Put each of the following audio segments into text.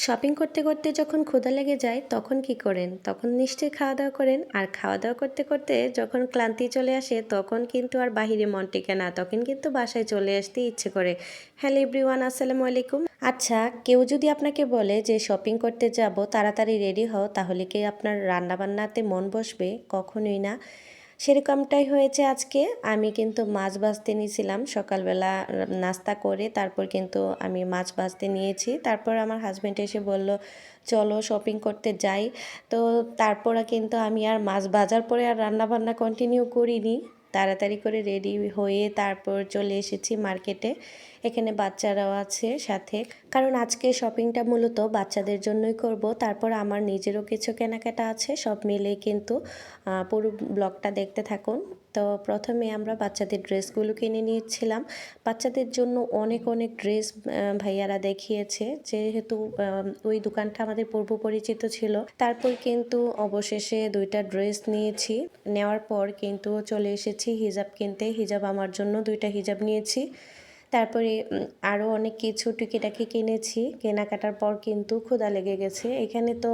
Shopping করতে করতে যখন ক্ষুধা লেগে যায়, তখন কি করেন? তখন নিশ্চয়ই খাওয়া দাওয়া করেন। আর খাওয়া দাওয়া করতে করতে যখন ক্লান্তি চলে আসে, তখন কিন্তু আর বাহিরে মন টেকে না। তখন কিন্তু বাসায় চলে আসতে ইচ্ছে করে। হ্যালো এভরিওয়ান আসসালামু আলাইকুম। আচ্ছা কেউ যদি আপনাকে বলে যে শপিং করতে যাব, তাড়াতাড়ি রেডি হও, তাহলে কি আপনার রান্নাবান্নাতে মন বসবে? কখনোই না। সেরকমটাই হয়েছে আজকে। আমি কিন্তু মাছ ভাজতে নিয়েছিলাম। সকালবেলা নাস্তা করে তারপর কিন্তু আমি মাছ ভাজতে নিয়েছি। তারপর আমার হাজব্যান্ড এসে বলল, চলো শপিং করতে যাই। তো তারপরে কিন্তু আমি আর মাছ ভাজার পরে আর রান্নাবান্না কন্টিনিউ করিনি। তাড়াতাড়ি করে রেডি হয়ে তারপর চলে এসেছি মার্কেটে। এখানে বাচ্চারাও আছে সাথে। কারণ আজকে শপিংটা মূলত বাচ্চাদের জন্যই করব। তারপর আমার নিজেরও কিছু কেনাকাটা আছে, সব মিলে কিন্তু পুরো ব্লগটা দেখতে থাকুন। তো প্রথমে আমরা বাচ্চাদের ড্রেসগুলো কিনে নিয়েছিলাম। বাচ্চাদের জন্য অনেক অনেক ড্রেস ভাইয়ারা দেখিয়েছে। যেহেতু ওই দোকানটা আমাদের পূর্ব পরিচিত ছিল, তারপর কিন্তু অবশেষে দুইটা ড্রেস নিয়েছি। নেওয়ার পর কিন্তু চলে এসেছি হিজাব কিনতে। হিজাব আমার জন্য দুইটা হিজাব নিয়েছি। তারপরে আরও অনেক কিছু টুকিটাকি কিনেছি। কেনাকাটার পর কিন্তু ক্ষুধা লেগে গেছে। এখানে তো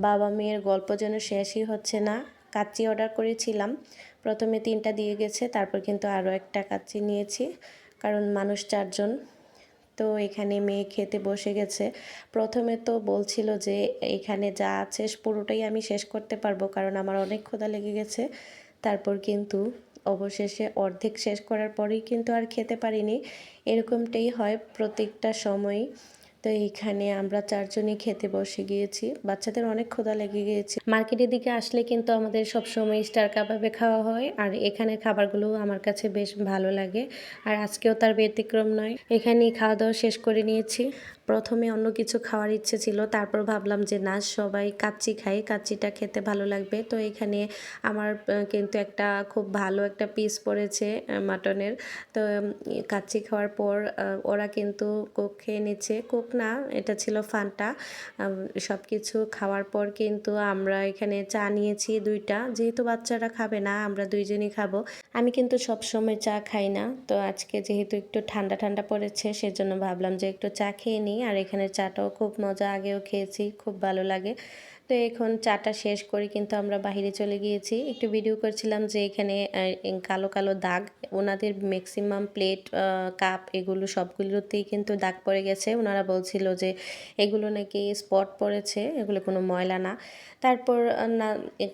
বাবা মেয়ের গল্প যেন শেষই হচ্ছে না। কাচ্চি অর্ডার করেছিলাম। প্রথমে তিনটা দিয়ে গেছে, তারপর কিন্তু আরও একটা কাচ্চি নিয়েছি, কারণ মানুষ চারজন। তো এখানে মেয়ে খেতে বসে গেছে। প্রথমে তো বলছিল যে, এখানে যা আছে পুরোটাই আমি শেষ করতে পারব, কারণ আমার অনেক ক্ষুধা লেগে গেছে। তারপর কিন্তু অবশেষে অর্ধেক শেষ করার পরেই কিন্তু আর খেতে পারিনি। এরকমটাই হয় প্রত্যেকটা সময়ই। তো এইখানে আমরা চারজনই খেতে বসে গিয়েছি। বাচ্চাদের অনেক ক্ষুধা লেগে গিয়েছে। মার্কেটের দিকে আসলে কিন্তু আমাদের সবসময় স্টার কাবাবে খাওয়া হয়। আর এখানে খাবারগুলো আমার কাছে বেশ ভালো লাগে। আর আজকেও তার ব্যতিক্রম নয়। এখানেই খাওয়া দাওয়া শেষ করে নিয়েছি। প্রথমে অন্য কিছু খাওয়ার ইচ্ছে ছিল, তারপর ভাবলাম যে না, সবাই কাচ্চি খাই, কাচ্চিটা খেতে ভালো লাগবে। তো এখানে আমার কিন্তু একটা খুব ভালো একটা পিস পড়েছে মাটনের তো কাচ্চি খাওয়ার পর ওরা কিন্তু কোক খেয়ে নিচ্ছে। কোক না, এটা ছিল ফান্টা সব কিছু খাওয়ার পর কিন্তু আমরা এখানে চা নিয়েছি দুইটা। যেহেতু বাচ্চারা খাবে না, আমরা দুইজনই খাব। আমি কিন্তু সব সময় চা খাই না। তো আজকে যেহেতু একটু ঠান্ডা ঠান্ডা পড়েছে, সেজন্য ভাবলাম যে একটু চা খেয়ে নিই। আর এখানে চাটাও খুব মজা, আগেও খেয়েছি, খুব ভালো লাগে। তো এখন চাটা শেষ করে কিন্তু আমরা বাহিরে চলে গিয়েছি। একটু ভিডিও করছিলাম যে এখানে কালো কালো দাগ, ওনাদের ম্যাক্সিমাম প্লেট কাপ এগুলো সবগুলোতেই কিন্তু দাগ পড়ে গেছে। ওনারা বলছিল যে এগুলো নাকি স্পট পড়েছে, এগুলো কোনো ময়লা না। তারপর না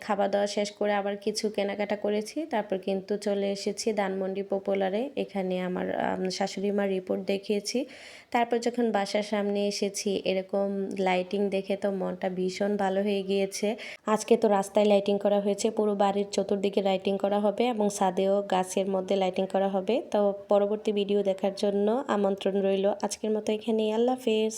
খাওয়া দাওয়া শেষ করে আবার কিছু কেনাকাটা করেছি। তারপর কিন্তু চলে এসেছি ধানমন্ডি পপুলারে এখানে আমার শাশুড়ি মার রিপোর্ট দেখিয়েছি। তারপর যখন বাসার সামনে এসেছি, এরকম লাইটিং দেখে তো মনটা ভীষণ ভালো হয়ে গিয়েছে। আজকে তো রাস্তায় লাইটিং করা হয়েছে, পুরো বাড়ির চতুর্দিকে লাইটিং করা হবে এবং সাদেও গাছের মধ্যে লাইটিং করা হবে। তো পরবর্তী ভিডিও দেখার জন্য আমন্ত্রণ রইল। আজকের মতো এখানেই, আল্লাহ হাফেজ।